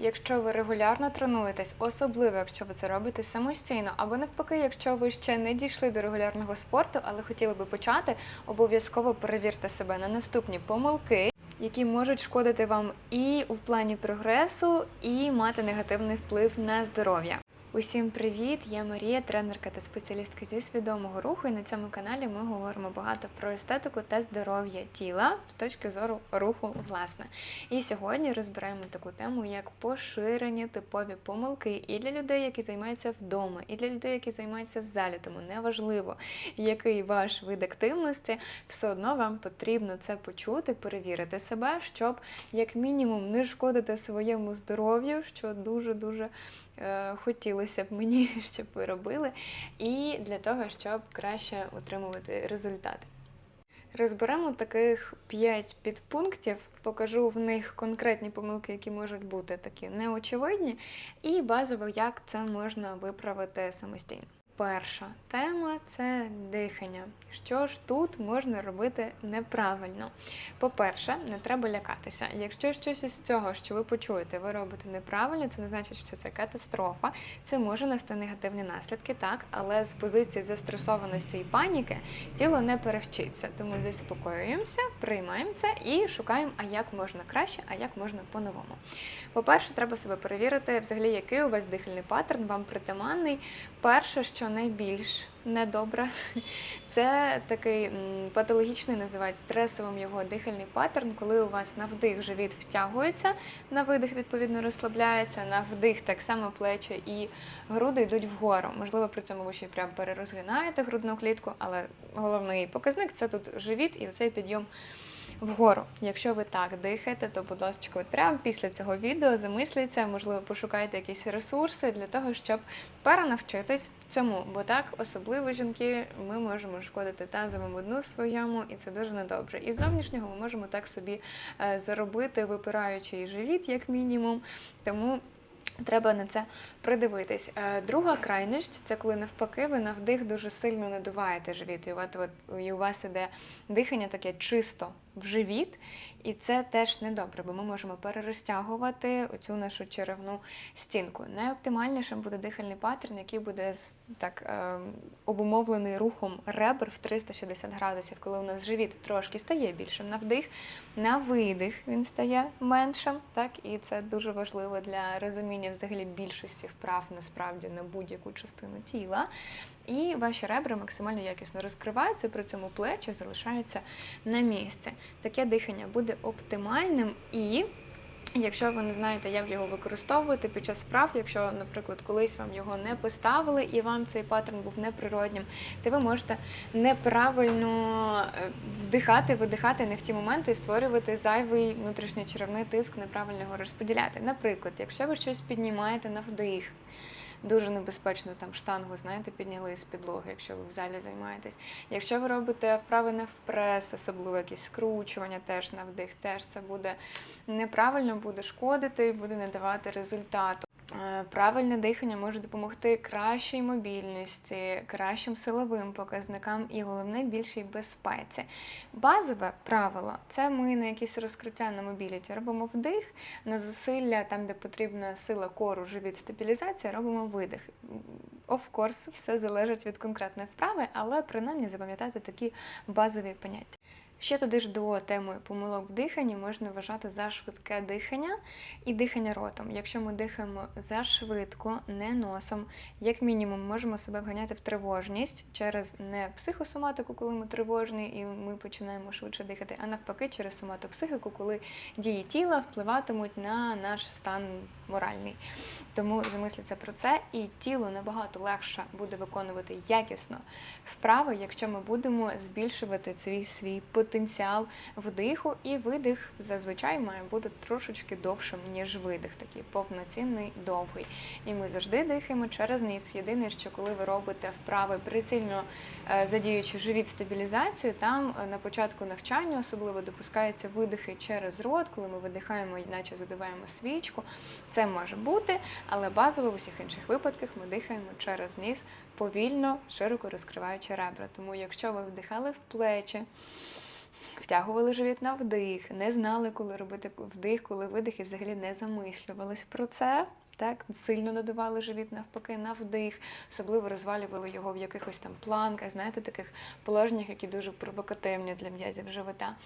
Якщо ви регулярно тренуєтесь, особливо якщо ви це робите самостійно, або навпаки, якщо ви ще не дійшли до регулярного спорту, але хотіли би почати, обов'язково перевірте себе на наступні помилки, які можуть шкодити вам і в плані прогресу, і мати негативний вплив на здоров'я. Усім привіт! Я Марія, тренерка та спеціалістка зі свідомого руху. І на цьому каналі ми говоримо багато про естетику та здоров'я тіла з точки зору руху, власне. І сьогодні розбираємо таку тему, як поширені типові помилки і для людей, які займаються вдома, і для людей, які займаються в залі. Тому неважливо, який ваш вид активності, все одно вам потрібно це почути, перевірити себе, щоб як мінімум не шкодити своєму здоров'ю, що дуже дуже хотілося б мені, щоб ви робили, і для того, щоб краще отримувати результати. Розберемо таких 5 підпунктів, покажу в них конкретні помилки, які можуть бути такі неочевидні, і базово, як це можна виправити самостійно. Перша тема це дихання. Що ж тут можна робити неправильно? По-перше, не треба лякатися. Якщо щось із цього, що ви почуєте, ви робите неправильно, це не значить, що це катастрофа. Це може нести негативні наслідки, так, але з позиції застресованості і паніки тіло не перевчиться. Тому заспокоюємося, приймаємо це і шукаємо, а як можна краще, а як можна по-новому. По-перше, треба себе перевірити, взагалі, який у вас дихальний паттерн вам притаманний. Перше, що найбільш недобре, це такий патологічний, називають стресовим його дихальний паттерн, коли у вас на вдих живіт втягується, на видих відповідно розслабляється, на вдих так само плечі і груди йдуть вгору. Можливо, при цьому ви ще прям перерозгинаєте грудну клітку, але головний показник це тут живіт і оцей підйом вгору. Якщо ви так дихаєте, то, будь ласка, от прямо після цього відео замисліться, можливо, пошукайте якісь ресурси для того, щоб перенавчитись цьому. Бо так, особливо жінки, ми можемо шкодити тазовому дну своєму, і це дуже недобре. І зовнішнього ми можемо так собі е, заробити випираючий живіт, як мінімум. Тому. Треба на це придивитись. Е, Друга крайність це коли навпаки ви на вдих дуже сильно надуваєте живіт. І і у вас іде дихання таке чисто в живіт, і це теж недобре, бо ми можемо перерозтягувати оцю нашу черевну стінку. Найоптимальнішим буде дихальний паттерн, який буде так е, обумовлений рухом ребер в 360 градусів, коли у нас живіт трошки стає більшим на вдих, на видих він стає меншим. Так, і це дуже важливо для розуміння взагалі більшості вправ насправді на будь-яку частину тіла. І ваші ребра максимально якісно розкриваються, при цьому плечі залишаються на місці. Таке дихання буде оптимальним і. Якщо ви не знаєте, як його використовувати під час вправ, якщо, наприклад, колись вам його не поставили і вам цей паттерн був неприроднім, то ви можете неправильно е, вдихати, видихати не в ті моменти і створювати зайвий внутрішньочеревний тиск, неправильно його розподіляти. Наприклад, якщо ви щось піднімаєте на вдих, дуже небезпечно там штангу, знаєте, підняли з підлоги, якщо ви в залі займаєтесь. Якщо ви робите вправи на впрес, особливо якісь скручування теж на вдих, теж це буде неправильно, буде шкодити і буде не давати результату. Е, Правильне дихання може допомогти кращій мобільності, кращим силовим показникам і головне більшій безпеці. Базове правило це ми на якісь розкриття на мобіліті робимо вдих, на зусилля там, де потрібна сила кору, живіт, стабілізація, робимо видих. Of course, все залежить від конкретної вправи, але принаймні запам'ятати такі базові поняття. Ще туди ж до теми помилок в диханні можна вважати за швидке дихання і дихання ротом. Якщо ми дихаємо за швидко, не носом, як мінімум можемо себе вганяти в тривожність через не психосоматику, коли ми тривожні і ми починаємо швидше дихати, а навпаки, через соматопсихіку, коли дії тіла впливатимуть на наш стан моральний. Тому замисліться про це, і тіло набагато легше буде виконувати якісно вправи, якщо ми будемо збільшувати свій свій потенціал вдиху, і видих зазвичай має бути трошечки довшим, ніж видих, такий повноцінний, довгий. І ми завжди дихаємо через ніс. Єдине, що коли ви робите вправи прицільно е, задіючи живіт стабілізацію, там е, на початку навчання особливо допускаються видихи через рот, коли ми видихаємо, наче задуваємо свічку. Це може бути, але базово в усіх інших випадках ми дихаємо через ніс повільно, широко розкриваючи ребра. Тому, якщо ви вдихали в плечі, втягували живіт на вдих, не знали, коли робити вдих, коли видих, і взагалі не замислювались про це. Так, сильно надували живіт навпаки на вдих, особливо розвалювали його в якихось там планках, знаєте, таких положеннях, які дуже провокативні для м'язів живота.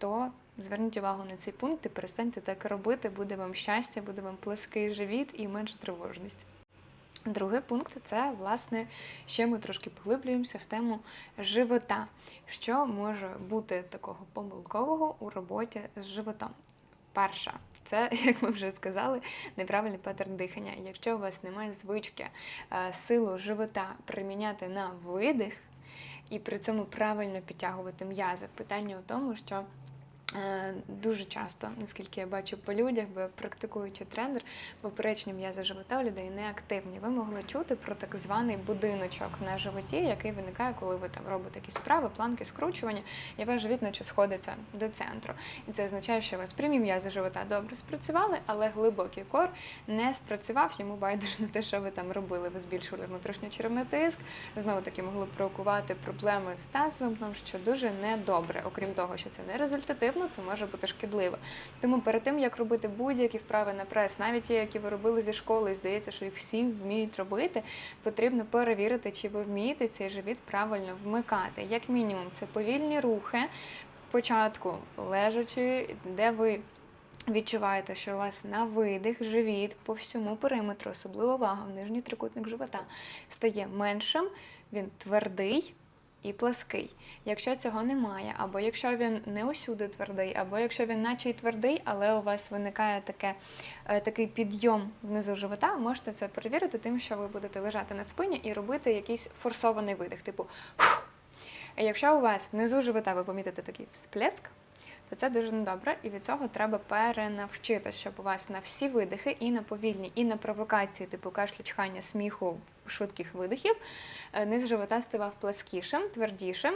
То зверніть увагу на цей пункт і перестаньте так робити, буде вам щастя, буде вам плеский живіт і менше тривожність. Другий пункт це, власне, ще ми трошки поглиблюємося в тему живота. Що може бути такого помилкового у роботі з животом? Перша. Це, як ми вже сказали, неправильний паттерн дихання. Якщо у вас немає звички е, силу живота приміняти на видих і при цьому правильно підтягувати м'язи, питання у тому, що Дуже часто, наскільки я бачу по людях, бо практикуючи тренер, поперечні м'язи живота у людей не активні. Ви могли чути про так званий будиночок на животі, який виникає, коли ви там робите якісь вправи, планки, скручування, і ваш живіт наче сходиться до центру. І це означає, що у вас прямі м'язи живота добре спрацювали, але глибокий кор не спрацював. Йому байдуже на те, що ви там робили. Ви збільшували внутрішньочеревний тиск, знову таки могли провокувати проблеми з тазовим дном, що дуже недобре. Окрім того, що це не результативно, це може бути шкідливо. Тому перед тим як робити будь-які вправи на прес, навіть ті, які ви робили зі школи, і здається, що їх всі вміють робити, потрібно перевірити, чи ви вмієте цей живіт правильно вмикати. Як мінімум, це повільні рухи. Початку лежачи, де ви відчуваєте, що у вас на видих живіт по всьому периметру, особливо увага в нижній трикутник живота, стає меншим, він твердий і плаский. Якщо цього немає, або якщо він не усюди твердий, або якщо він наче й твердий, але у вас виникає таке, е, такий підйом внизу живота, можете це перевірити тим, що ви будете лежати на спині і робити якийсь форсований видих, типу. Якщо у вас внизу живота ви помітите такий всплеск, то це дуже недобре, і від цього треба перенавчитися, щоб у вас на всі видихи, і на повільні, і на провокації, типу кашлю, чхання, сміху, швидких видихів, е, низ живота ставав пласкішим, твердішим.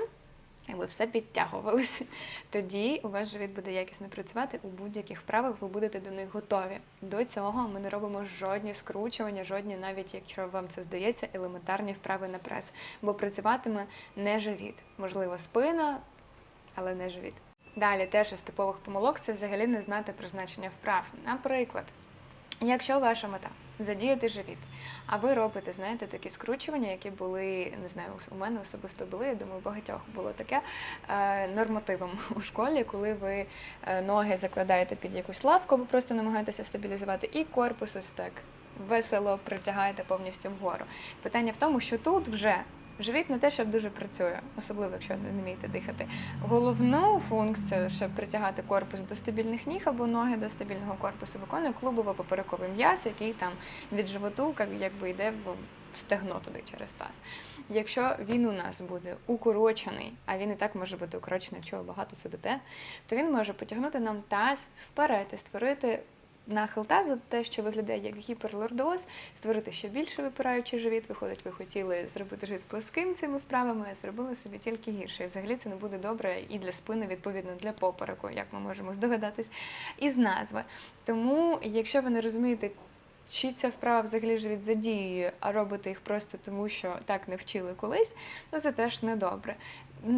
І ви все підтягувалися. Тоді у вас живіт буде якісно працювати у будь-яких вправах, ви будете до них готові. До цього ми не робимо жодні скручування, жодні, навіть якщо вам це здається, елементарні вправи на прес. Бо працюватиме не живіт. Можливо, спина, але не живіт. Далі теж із типових помилок це взагалі не знати призначення вправ. Наприклад, якщо ваша мета задіяти живіт, а ви робите, знаєте, такі скручування, які були, не знаю, у мене особисто були, я думаю, багатьох було таке е, нормативом у школі, коли ви е, ноги закладаєте під якусь лавку, або просто намагаєтеся стабілізувати, і корпус ось так весело притягаєте повністю вгору. Питання в тому, що тут вже Живіт не те, щоб дуже працює, особливо якщо не вмієте дихати. Головну функцію, щоб притягати корпус до стабільних ніг або ноги до стабільного корпусу, виконує клубово-поперековий м'яз, який там від животу якби йде в в стегно туди через таз. Якщо він у нас буде укорочений, а він і так може бути укорочений, якщо ви багато сидите, то він може потягнути нам таз вперед і створити нахил тазу, те, що виглядає як гіперлордоз, створити ще більше випираючий живіт. Виходить, ви хотіли зробити живіт пласким цими вправами, а зробили собі тільки гірше. І взагалі це не буде добре і для спини, відповідно, для попереку, як ми можемо здогадатись, із назви. Тому, якщо ви не розумієте, чи ця вправа взагалі живіт задіює, а робите їх просто тому, що так не вчили колись, то це теж недобре.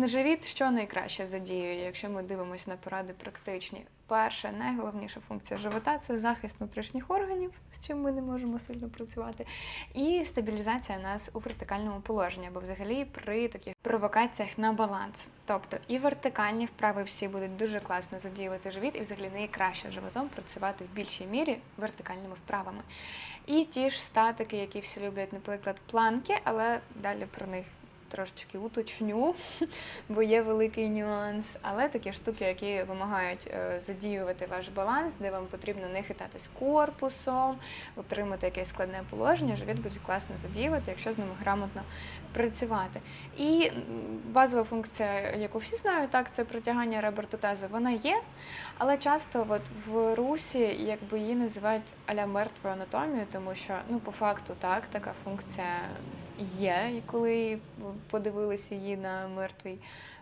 Живіт що найкраще задіює, якщо ми дивимося на поради практичні. Перша, найголовніша функція живота це захист внутрішніх органів, з чим ми не можемо сильно працювати, і стабілізація нас у вертикальному положенні, або взагалі при таких провокаціях на баланс. Тобто і вертикальні вправи всі будуть дуже класно задіювати живіт, і взагалі найкраще животом працювати в більшій мірі вертикальними вправами. І ті ж статики, які всі люблять, наприклад, планки, але далі про них трошечки уточню, бо є великий нюанс. Але такі штуки, які вимагають е, задіювати ваш баланс, де вам потрібно не хитатись корпусом, утримати якесь складне положення, живіт буде класно задіювати, якщо з ними грамотно працювати. І базова функція, яку всі знають, так, це притягання ребер до тазу, вона є, але часто от в русі якби її називають аля мертвою анатомією, тому що ну по факту так, така функція є, і коли подивилися її на мертвій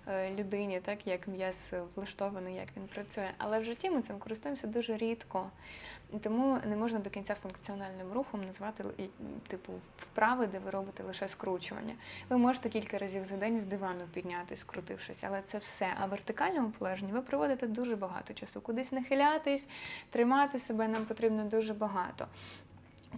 е, людині, так як м'яз влаштований, як він працює. Але в житті ми цим користуємося дуже рідко. Тому не можна до кінця функціональним рухом назвати типу вправи, де ви робите лише скручування. Ви можете кілька разів за день з дивану піднятись, скрутившись, але це все. А в вертикальному положенні ви проводите дуже багато часу. Кудись нахилятись, тримати себе нам потрібно дуже багато.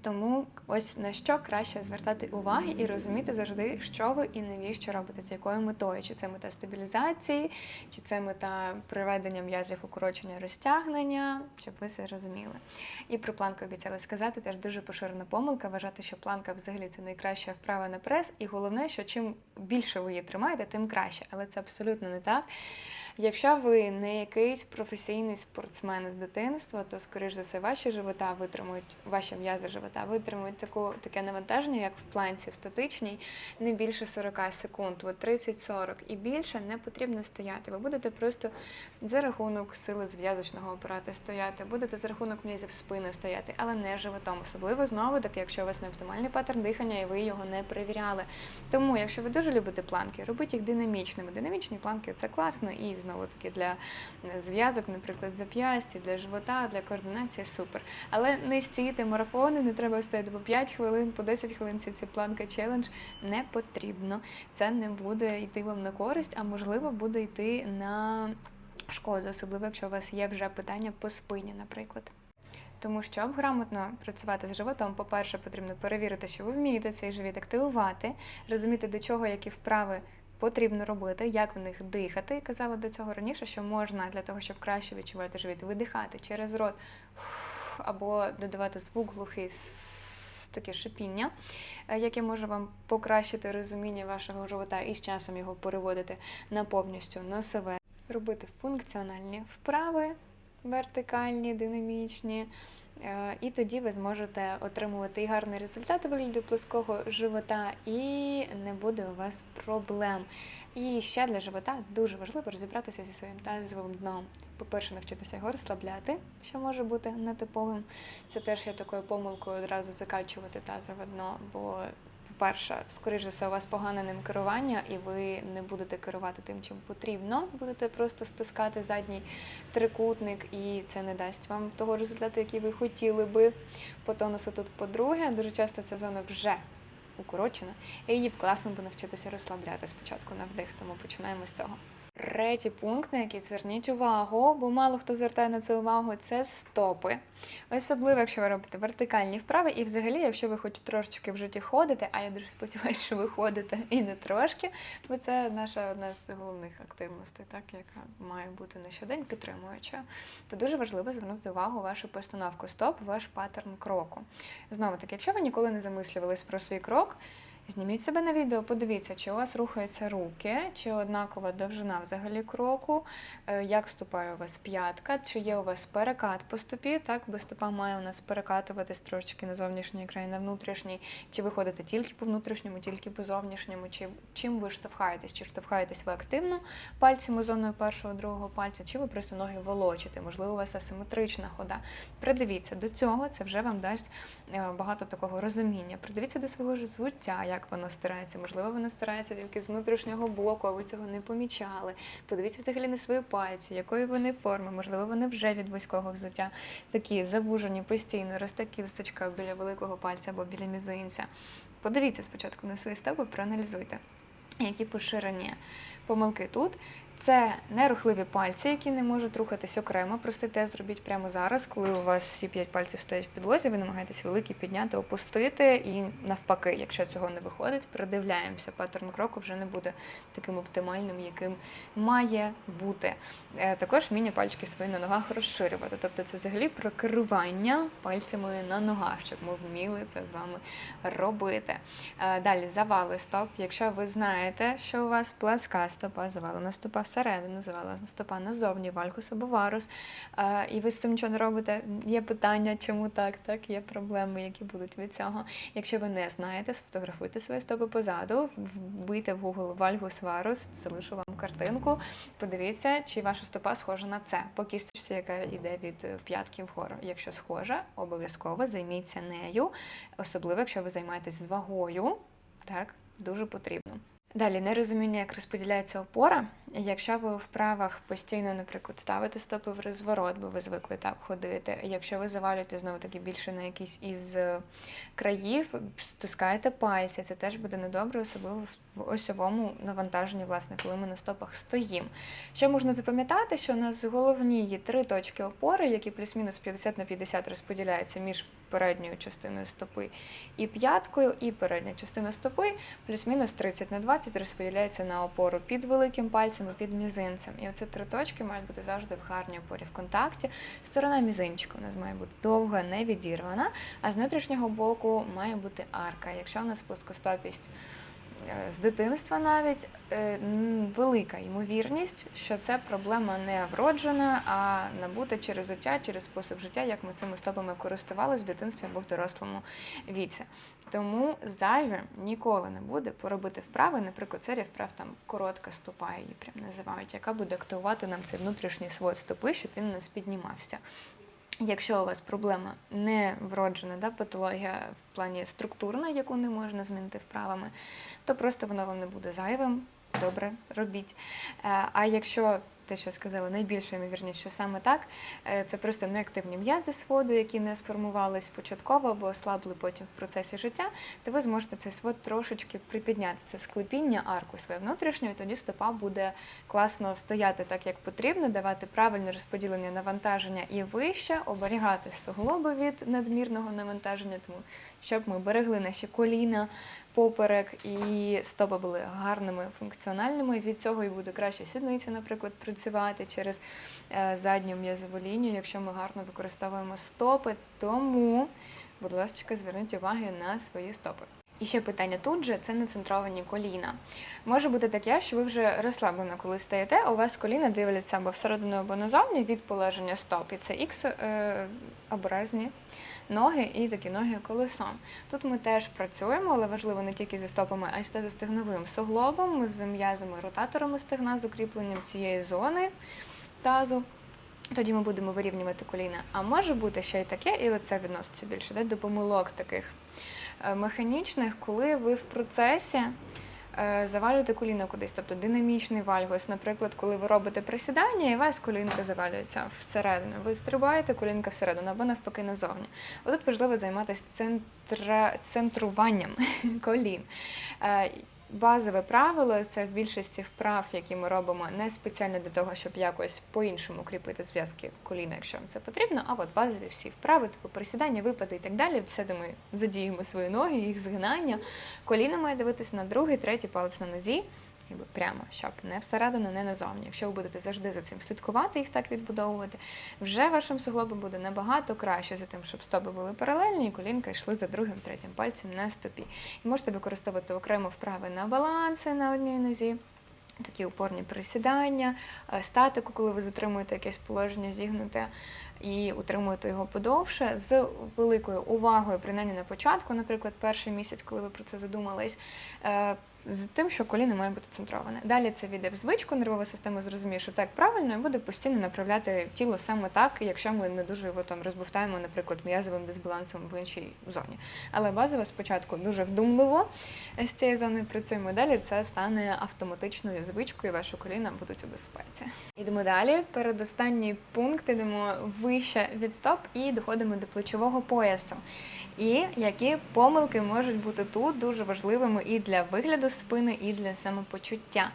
Тому ось на що краще звертати уваги і розуміти завжди, що ви і навіщо робите, з якою метою. Чи це мета стабілізації, чи це мета приведення м'язів укорочення розтягнення, щоб ви це розуміли. І про планку обіцяли сказати, теж дуже поширена помилка вважати, що планка взагалі це найкраща вправа на прес. І головне, що чим більше ви її тримаєте, тим краще. Але це абсолютно не так. Якщо ви не якийсь професійний спортсмен з дитинства, то скоріш за все ваші живота витримують, ваші м'язи живота витримують таку таке навантаження, як в планці в статичній, не більше 40 секунд, от 30-40 і більше не потрібно стояти. Ви будете просто за рахунок сили зв'язочного апарату стояти, будете за рахунок м'язів спини стояти, але не животом. Особливо знову таки, якщо у вас не оптимальний паттерн дихання і ви його не перевіряли. Тому, якщо ви дуже любите планки, робіть їх динамічними. Динамічні планки це класно і знову таки для е, зв'язок, наприклад, зап'ясті, для живота, для координації супер. Але не стійте марафони, не треба стояти по 5 хвилин, по 10 хвилин. Ці ці планка челендж не потрібно. Це не буде йти вам на користь, а можливо буде йти на шкоду, особливо якщо у вас є вже питання по спині, наприклад. Тому щоб грамотно працювати з животом, по-перше, потрібно перевірити, що ви вмієте цей живіт активувати, розуміти, до чого які вправи потрібно робити, як в них дихати. Казала до цього раніше, що можна для того, щоб краще відчувати живіт, видихати через рот або додавати звук глухий таке шипіння, е, яке може вам покращити розуміння вашого живота і з часом його переводити на повністю носове. Робити функціональні вправи, вертикальні, динамічні. Е, І тоді ви зможете отримувати і гарний результат у вигляді плоского живота, і не буде у вас проблем. І ще для живота дуже важливо розібратися зі своїм тазовим дном. По-перше, навчитися його розслабляти, що може бути нетиповим. Це теж є такою помилкою одразу закачувати тазове дно, бо по-перше, скоріш за все, у вас погане ним керування, і ви не будете керувати тим, чим потрібно. Будете просто стискати задній трикутник, і це не дасть вам того результату, який ви хотіли би по тонусу. Тут, по-друге, дуже часто ця зона вже укорочена, і її б класно би навчитися розслабляти спочатку на вдих, тому починаємо з цього. Третій пункт, на який зверніть увагу, бо мало хто звертає на це увагу, це стопи. Особливо, якщо ви робите вертикальні вправи, і взагалі, якщо ви хоч трошечки в житті ходите, а я дуже сподіваюся, що ви ходите і не трошки, бо це наша одна з головних активностей, так яка має бути на щодень підтримуюча, то дуже важливо звернути увагу вашу постановку стоп, ваш паттерн кроку. Знову таки, якщо ви ніколи не замислювались про свій крок. Зніміть себе на відео, подивіться, чи у вас рухаються руки, чи однакова довжина взагалі кроку, е, як ступає у вас п'ятка, чи є у вас перекат по стопі, так, бо стопа має у нас перекатуватись трошечки на зовнішній край, на внутрішній, чи ви ходите тільки по внутрішньому, тільки по зовнішньому, чи чим ви штовхаєтесь, чи штовхаєтесь ви активно пальцями зоною першого, другого пальця, чи ви просто ноги волочите, можливо, у вас асиметрична хода. Придивіться до цього, це вже вам дасть е, багато такого розуміння. Придивіться до свого ж звуття, як воно старається. Можливо, воно старається тільки з внутрішнього боку, а ви цього не помічали. Подивіться взагалі на свої пальці, якої вони форми. Можливо, вони вже від вузького взуття такі завужені постійно, росте кісточка біля великого пальця або біля мізинця. Подивіться спочатку на свої стопи, проаналізуйте. Які поширені помилки тут. Це нерухливі пальці, які не можуть рухатись окремо. Простий тест зробіть прямо зараз, коли у вас всі п'ять пальців стоять в підлозі, ви намагаєтесь великий підняти, опустити, і навпаки, якщо цього не виходить, придивляємося. Паттерн кроку вже не буде таким оптимальним, яким має бути. Е, Також вміння пальчики свої на ногах розширювати. Тобто це взагалі про керування пальцями на ногах, щоб ми вміли це з вами робити. Е, Далі завали стоп. Якщо ви знаєте, що у вас пласка стопа, завалена стопа всередину, завалена стопа назовні, вальгус або варус, е, і ви з цим нічого не робите, є питання, чому так, так, є проблеми, які будуть від цього. Якщо ви не знаєте, сфотографуйте свої стопи позаду, вбийте в Google вальгус варус, залишу вам картинку, подивіться, чи ваша стопа схожа на це, по кісточці, яка йде від е, п'ятки вгору. Якщо схожа, обов'язково займіться нею, особливо, якщо ви займаєтесь з вагою. Так, дуже потрібно. Далі нерозуміння, як розподіляється опора. Якщо ви у вправах постійно, наприклад, ставите стопи в розворот, бо ви звикли так ходити. Якщо ви завалюєте знову таки більше на якийсь із е, країв, стискаєте пальці, це теж буде недобре, особливо в осьовому навантаженні, власне, коли ми на стопах стоїмо. Що можна запам'ятати, що у нас головні є три точки опори, які плюс-мінус 50 на 50 розподіляються між передньою частиною стопи і п'яткою, і передня частина стопи плюс-мінус 30 на 20 розподіляється на опору під великим пальцем і під мізинцем. І оці три точки мають бути завжди в гарній опорі в контакті. Сторона мізинчика у нас має бути довга, не відірвана, а з внутрішнього боку має бути арка. Якщо у нас плоскостопість з дитинства навіть е, велика ймовірність, що це проблема не вроджена, а набута через життя, через спосіб життя, як ми цими стопами користувалися в дитинстві або в дорослому віці. Тому зайвим ніколи не буде поробити вправи, наприклад, серія вправ там коротка стопа її прям називають, яка буде активувати нам цей внутрішній свод стопи, щоб він у нас піднімався. Якщо у вас проблема не вроджена, да, патологія в плані структурна, яку не можна змінити вправами, то просто воно вам не буде зайвим. Добре, робіть. Е, А якщо те, що сказали, найбільша ймовірність, що саме так, е, це просто неактивні м'язи своду, які не сформувались початково або ослабли потім в процесі життя, то ви зможете цей свод трошечки припідняти. Це склепіння арку своє внутрішньої, тоді стопа буде класно стояти так, як потрібно, давати правильне розподілення навантаження і вище, оберігати суглоби від надмірного навантаження, тому щоб ми берегли наші коліна, поперек і стопи були гарними, функціональними. Від цього і буде краще сідниця, наприклад, працювати через е, задню м'язову лінію, якщо ми гарно використовуємо стопи. Тому, будь ласка, зверніть увагу на свої стопи. І ще питання тут же це нецентровані коліна. Може бути таке, що ви вже розслаблено, коли стаєте, а у вас коліна дивляться або всередину, або назовні від положення стоп. І це ікс е, образні ноги і такі ноги колесом. Тут ми теж працюємо, але важливо не тільки зі стопами, а й з тазостегновим суглобом, з м'язами ротаторами стегна, з укріпленням цієї зони тазу. Тоді ми будемо вирівнювати коліна. А може бути ще й таке, і оце відноситься більше да, до помилок таких механічних, коли ви в процесі е, завалюєте коліно кудись, тобто динамічний вальгус. Наприклад, коли ви робите присідання, і вас колінка завалюється всередину. Ви стрибаєте колінка всередину або навпаки назовні. Отут важливо займатися центра... центруванням колін. Базове правило це в більшості вправ, які ми робимо не спеціально для того, щоб якось по-іншому кріпити зв'язки коліна, якщо вам це потрібно. А от базові всі вправи, типу присідання, випади і так далі. Все, де ми задіємо свої ноги, їх згинання. Коліно має дивитися на другий, третій палець на нозі. Якби прямо, щоб не всередину, не назовні. Якщо ви будете завжди за цим слідкувати, їх так відбудовувати, вже вашим суглобам буде набагато краще за тим, щоб стопи були паралельні, і колінка йшли за другим, третім пальцем на стопі. І можете використовувати окремо вправи на баланси на одній нозі. Такі опорні присідання, е, статику, коли ви затримуєте якесь положення зігнуте і утримуєте його подовше, з великою увагою, принаймні на початку, наприклад, перший місяць, коли ви про це задумались, е, з тим, що коліно має бути центроване. Далі це війде в звичку, нервова система зрозуміє, що так правильно, і буде постійно направляти тіло саме так, якщо ми не дуже його там розбовтаємо, наприклад, м'язовим дисбалансом в іншій зоні. Але базово спочатку дуже вдумливо з цією зоною працюємо. Далі це стане автоматичною звичкою, і коліна будуть у безпеці. Ідемо далі. Передостанній пункт ідемо вище від стоп і доходимо до плечового поясу. І які помилки можуть бути тут дуже важливими і для вигляду спини, і для самопочуття.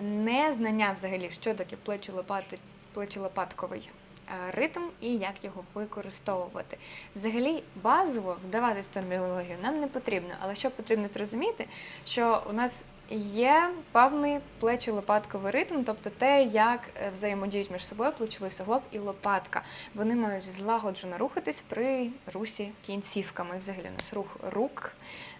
Незнання взагалі, що таке плечі-лопати, плечі-лопатковий е, ритм і як його використовувати. Взагалі, базово вдаватись в термінологію нам не потрібно, але що потрібно зрозуміти, що у нас є певний плечі-лопатковий ритм, тобто те, як е, взаємодіють між собою плечовий суглоб і лопатка. Вони мають злагоджено рухатись при русі кінцівками. Взагалі у нас рух рук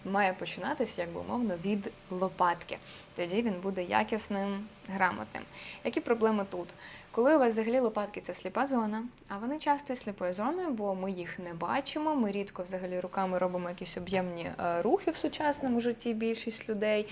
має починатися, як би умовно, від лопатки. Тоді він буде якісним, грамотним. Які проблеми тут? Коли у вас взагалі лопатки це сліпа зона, а вони часто сліпою зоною, бо ми їх не бачимо. Ми рідко взагалі руками робимо якісь об'ємні е, рухи в сучасному житті, більшість людей.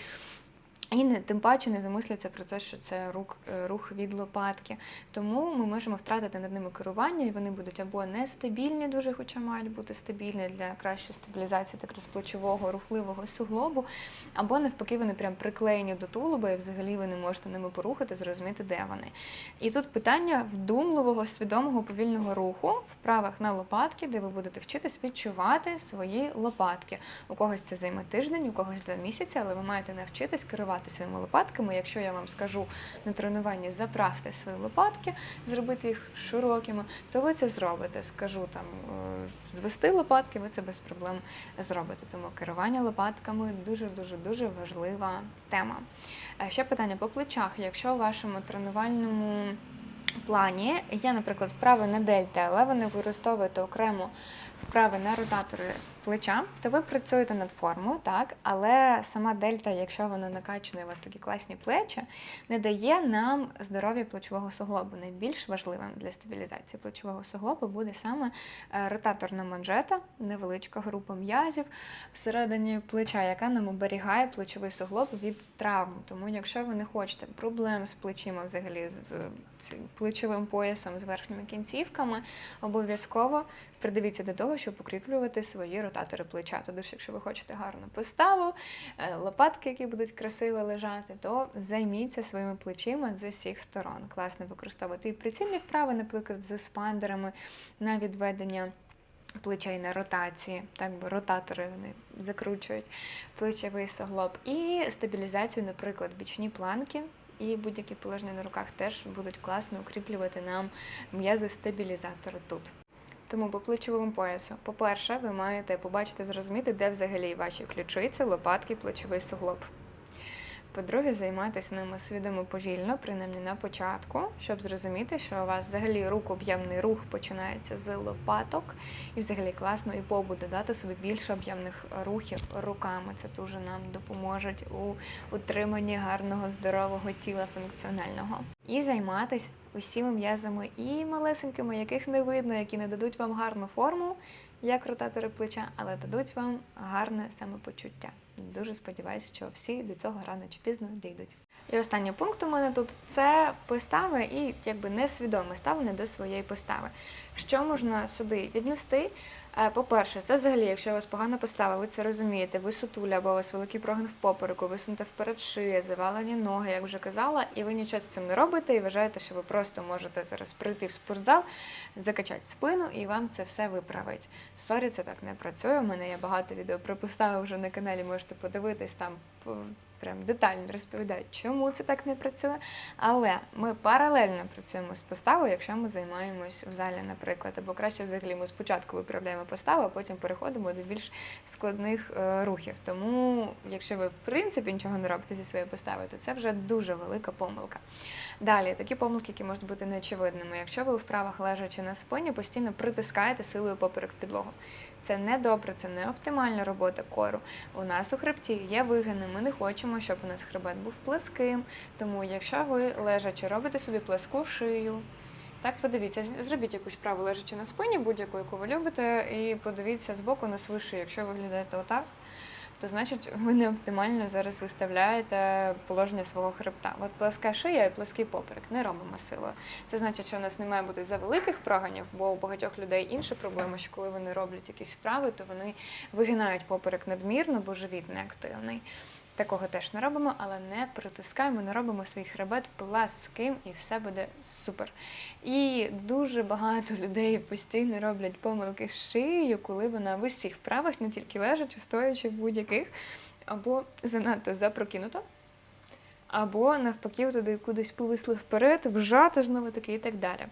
І не тим паче не замисляться про те, що це рух, е, рух від лопатки. Тому ми можемо втратити над ними керування, і вони будуть або нестабільні, дуже хоча мають бути стабільні для кращої стабілізації так розплечового, рухливого суглобу, або навпаки, вони прям приклеєні до тулуба, і взагалі ви не можете ними порухати, зрозуміти, де вони. І тут питання вдумливого, свідомого, повільного руху вправах на лопатки, де ви будете вчитись відчувати свої лопатки. У когось це займе тиждень, у когось два місяці, але ви маєте навчитись керувати своїми лопатками. Якщо я вам скажу на тренуванні заправте свої лопатки, зробити їх широкими, то ви це зробите. Скажу там е, звести лопатки, ви це без проблем зробите. Тому керування лопатками дуже дуже дуже важлива тема. Е, Ще питання по плечах. Якщо у вашому тренувальному плані є, наприклад, вправи на дельта, але ви не використовуєте окремо вправи на ротатори плеча, то ви працюєте над формою, так, але сама дельта, якщо вона накачана, у вас такі класні плечі, не дає нам здоров'я плечового суглобу. Найбільш важливим для стабілізації плечового суглобу буде саме е, ротаторна манжета, невеличка група м'язів всередині плеча, яка нам оберігає плечовий суглоб від травм. Тому, якщо ви не хочете проблем з плечима, взагалі з плечовим поясом, з верхніми кінцівками, обов'язково придивіться до того, щоб укріплювати свої ротатори плеча. Тоді ж, якщо ви хочете гарну поставу, е, лопатки, які будуть красиво лежати, то займіться своїми плечима з усіх сторон. Класно використовувати і прицільні вправи, наприклад, з спандерами на відведення. Плечей на ротації, так би ротатори вони закручують плечовий суглоб. І стабілізацію, наприклад, бічні планки і будь-які положення на руках теж будуть класно укріплювати нам м'язи стабілізатори тут. Тому по плечовому поясу, по-перше, ви маєте побачити, зрозуміти, де взагалі ваші ключиці, лопатки, плечовий суглоб. По-друге, займатися ними свідомо повільно, принаймні на початку, щоб зрозуміти, що у вас взагалі рукооб'ємний рух починається з лопаток, і взагалі класно і побу додати собі більше об'ємних рухів руками. Це дуже нам допоможе у утриманні гарного здорового тіла функціонального. І займатися усіма м'язами і малесенькими, яких не видно, які не дадуть вам гарну форму, як ротатори плеча, але дадуть вам гарне самопочуття. Дуже сподіваюся, що всі до цього рано чи пізно дійдуть. І останній пункт у мене тут це постави і якби несвідоме ставлення до своєї постави. Що можна сюди віднести? Е, По-перше, це взагалі, якщо вас погана постава, ви це розумієте, ви сутуля, або у вас великий прогин в попереку, висунута вперед шия, завалені ноги, як вже казала, і ви нічого з цим не робите, і вважаєте, що ви просто можете зараз прийти в спортзал, закачати спину, і вам це все виправить. Сорі, це так не працює. У мене є багато відео про постави вже на каналі, можете подивитись там. Прям детально розповідають, чому це так не працює. Але ми паралельно працюємо з поставою, якщо ми займаємось в залі, наприклад, або краще взагалі ми спочатку виправляємо поставу, а потім переходимо до більш складних е, рухів. Тому, якщо ви в принципі нічого не робите зі своєю поставою, то це вже дуже велика помилка. Далі такі помилки, які можуть бути неочевидними. Якщо ви в вправах лежачи на спині, постійно притискаєте силою поперек підлогу. Це не добре, це не оптимальна робота кору. У нас у хребті є вигини. Ми не хочемо, щоб у нас хребет був плеским. Тому, якщо ви лежачи робите собі плеску шию, так подивіться, зробіть якусь вправу лежачи на спині, будь-яку, яку ви любите, і подивіться збоку на свою шию. Якщо ви виглядаєте отак, то значить ви не оптимально зараз виставляєте положення свого хребта. От плеска шия і плеский поперек не робимо силою. Це значить, що у нас не має бути за великих проганів, бо у багатьох людей інша проблема, що коли вони роблять якісь вправи, то вони вигинають поперек надмірно, бо живіт неактивний. Такого теж не робимо, але не притискаємо, не робимо свій хребет пласким і все буде супер. І дуже багато людей постійно роблять помилки з шиєю, коли вона в усіх вправах, не тільки лежачи, стоячи в будь-яких, або занадто запрокинуто, або навпаки туди кудись повисли вперед, вжато знову таки і так далі.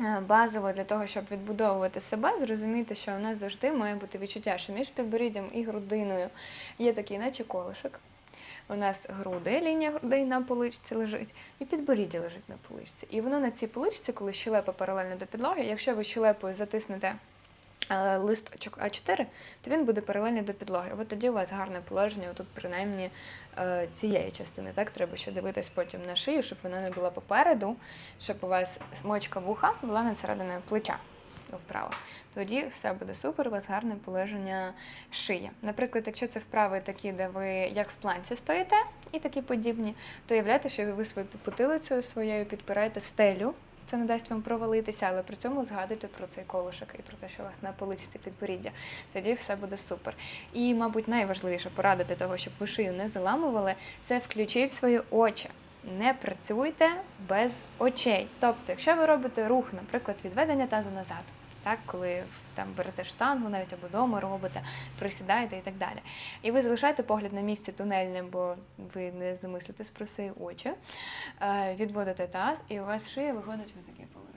Е, Базово для того, щоб відбудовувати себе, зрозуміти, що в нас завжди має бути відчуття, що між підборіддям і грудиною є такий, наче колишок. У нас груди, лінія грудей на поличці лежить, і підборіддя лежить на поличці. І воно на цій поличці, коли щелепа паралельно до підлоги, якщо ви щелепою затиснете листочок А4, то він буде паралельно до підлоги. От тоді у вас гарне положення, отут принаймні е, цієї частини. Так треба ще дивитись потім на шию, щоб вона не була попереду, щоб у вас мочка вуха була над серединою плеча. у вправах. Тоді все буде супер, у вас гарне положення шиї. Наприклад, якщо це вправи такі, де ви як в планці стоїте, і такі подібні, то уявляйте, що ви своєю потилицею своєю підпираєте стелю. Це не дасть вам провалитися, але при цьому згадуйте про цей колишок і про те, що у вас на поличці підборіддя. Тоді все буде супер. І, мабуть, найважливіше порада для того, щоб ви шию не заламували, це включіть свої очі. Не працюйте без очей. Тобто, якщо ви робите рух, наприклад, відведення тазу назад, так, коли там берете штангу, навіть або вдома робите, присідаєте і так далі. І ви залишаєте погляд на місці тунельним, бо ви не замислюєтесь про свої очі, е, відводите таз, і у вас шия виходить в таке положення.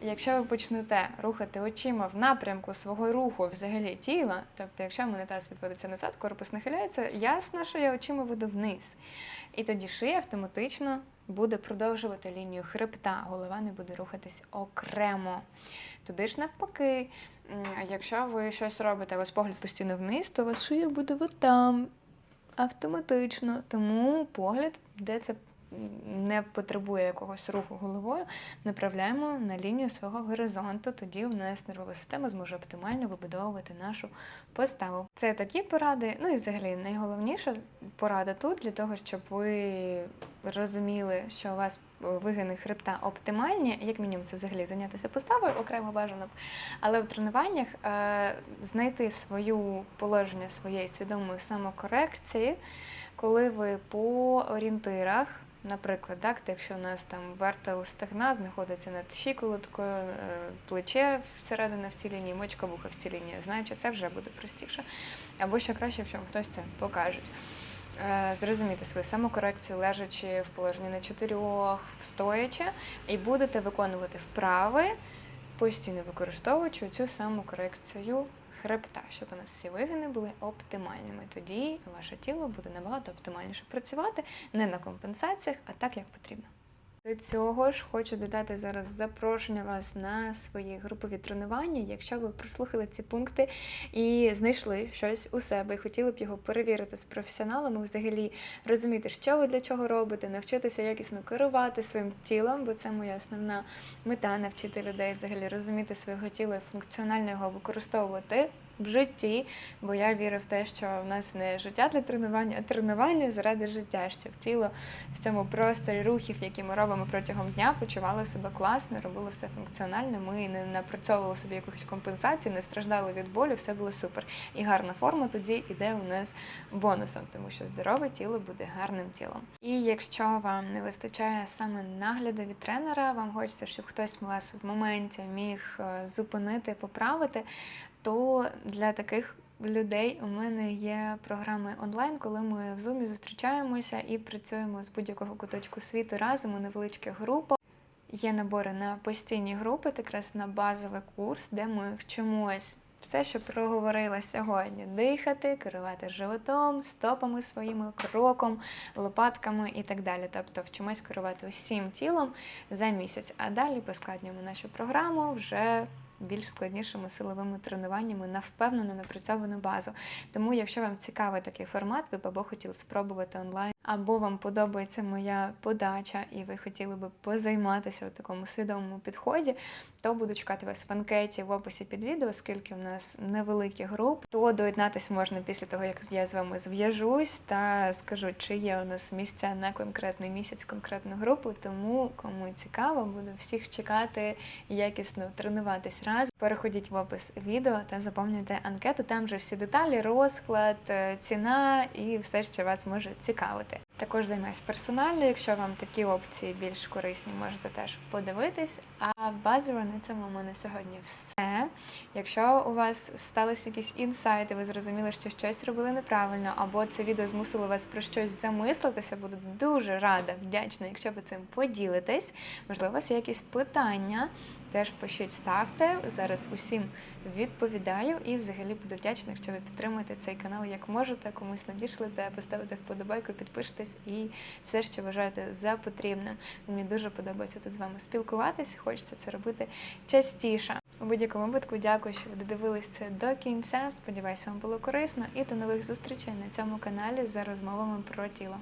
Якщо ви почнете рухати очима в напрямку свого руху взагалі тіла, тобто, якщо мене таз відводиться назад, корпус нахиляється, ясно, що я очима веду вниз. І тоді шия автоматично буде продовжувати лінію хребта, голова не буде рухатись окремо. Туди ж навпаки. А Якщо ви щось робите, вас погляд постійно вниз, то ваша шия буде там автоматично. Тому погляд, де це не потребує якогось руху головою, направляємо на лінію свого горизонту. Тоді у нас нервова система зможе оптимально вибудовувати нашу поставу. Це такі поради. Ну і взагалі найголовніша порада тут для того, щоб ви розуміли, що у вас вигини хребта оптимальні, як мінімум, це взагалі зайнятися поставою, окремо бажано б. Але в тренуваннях е, знайти свою положення своєї свідомої самокорекції, коли ви по орієнтирах. Наприклад, так, якщо у нас там вертел стегна знаходиться над щиколоткою, е, плече всередина в цій лінії, мочка вуха в цій лінії, знаючи, це вже буде простіше. Або ще краще, якщо вам хтось це покаже. Е, Зрозуміти свою самокорекцію, лежачи в положенні на чотирьох, стоячи, і будете виконувати вправи, постійно використовуючи цю самокорекцію хребта, щоб у нас всі вигини були оптимальними. Тоді ваше тіло буде набагато оптимальніше працювати не на компенсаціях, а так, як потрібно. Цього ж хочу додати зараз запрошення вас на свої групові тренування. Якщо ви прослухали ці пункти і знайшли щось у себе і хотіли б його перевірити з професіоналами, взагалі розуміти, що ви для чого робите, навчитися якісно керувати своїм тілом, бо це моя основна мета навчити людей взагалі розуміти свого тіла і функціонально його використовувати. В житті, бо я вірю в те, що в нас не життя для тренування, а тренування заради життя, щоб тіло в цьому просторі рухів, які ми робимо протягом дня, почувало себе класно, робило все функціонально. Ми не напрацьовували собі якихось компенсацій, не страждали від болю, все було супер. І гарна форма тоді йде у нас бонусом, тому що здорове тіло буде гарним тілом. І якщо вам не вистачає саме нагляду від тренера, вам хочеться, щоб хтось вас в моменті міг е, зупинити, поправити, то для таких людей у мене є програми онлайн, коли ми в зумі зустрічаємося і працюємо з будь-якого куточку світу разом у невеличких групах. Є набори на постійні групи, так якраз на базовий курс, де ми вчимось все, що проговорила сьогодні: дихати, керувати животом, стопами своїми, кроком, лопатками і так далі. Тобто вчимось керувати усім тілом за місяць. А далі поскладнюємо нашу програму вже більш складнішими силовими тренуваннями на впевнену напрацьовану базу. Тому, якщо вам цікавий такий формат, ви б або хотіли спробувати онлайн, або вам подобається моя подача, і ви хотіли би позайматися у такому свідомому підході, то буду чекати вас в анкеті в описі під відео, оскільки у нас невеликі групи, то доєднатися можна після того, як я з вами зв'яжусь та скажу, чи є у нас місця на конкретний місяць, конкретну групу. Тому кому цікаво, буду всіх чекати якісно тренуватись разом. Переходіть в опис відео та заповнюйте анкету. Там вже всі деталі, розклад, е, ціна і все, що вас може цікавити. Також займаюсь персонально. Якщо вам такі опції більш корисні, можете теж подивитись. А базово на цьому у мене сьогодні все. Якщо у вас сталися якісь інсайти, ви зрозуміли, що щось робили неправильно, або це відео змусило вас про щось замислитися, буду дуже рада, вдячна, якщо ви цим поділитесь. Можливо, у вас є якісь питання. Теж пишіть, ставте. Зараз усім відповідаю і взагалі буду вдячна, якщо ви підтримаєте цей канал як можете, комусь надішлете, поставите вподобайку, підпишетесь і все, що вважаєте за потрібним. Мені дуже подобається тут з вами спілкуватись. Хочеться це робити частіше. У будь-якому випадку дякую, що ви додивились це до кінця. Сподіваюся, вам було корисно і до нових зустрічей на цьому каналі за розмовами про тіло.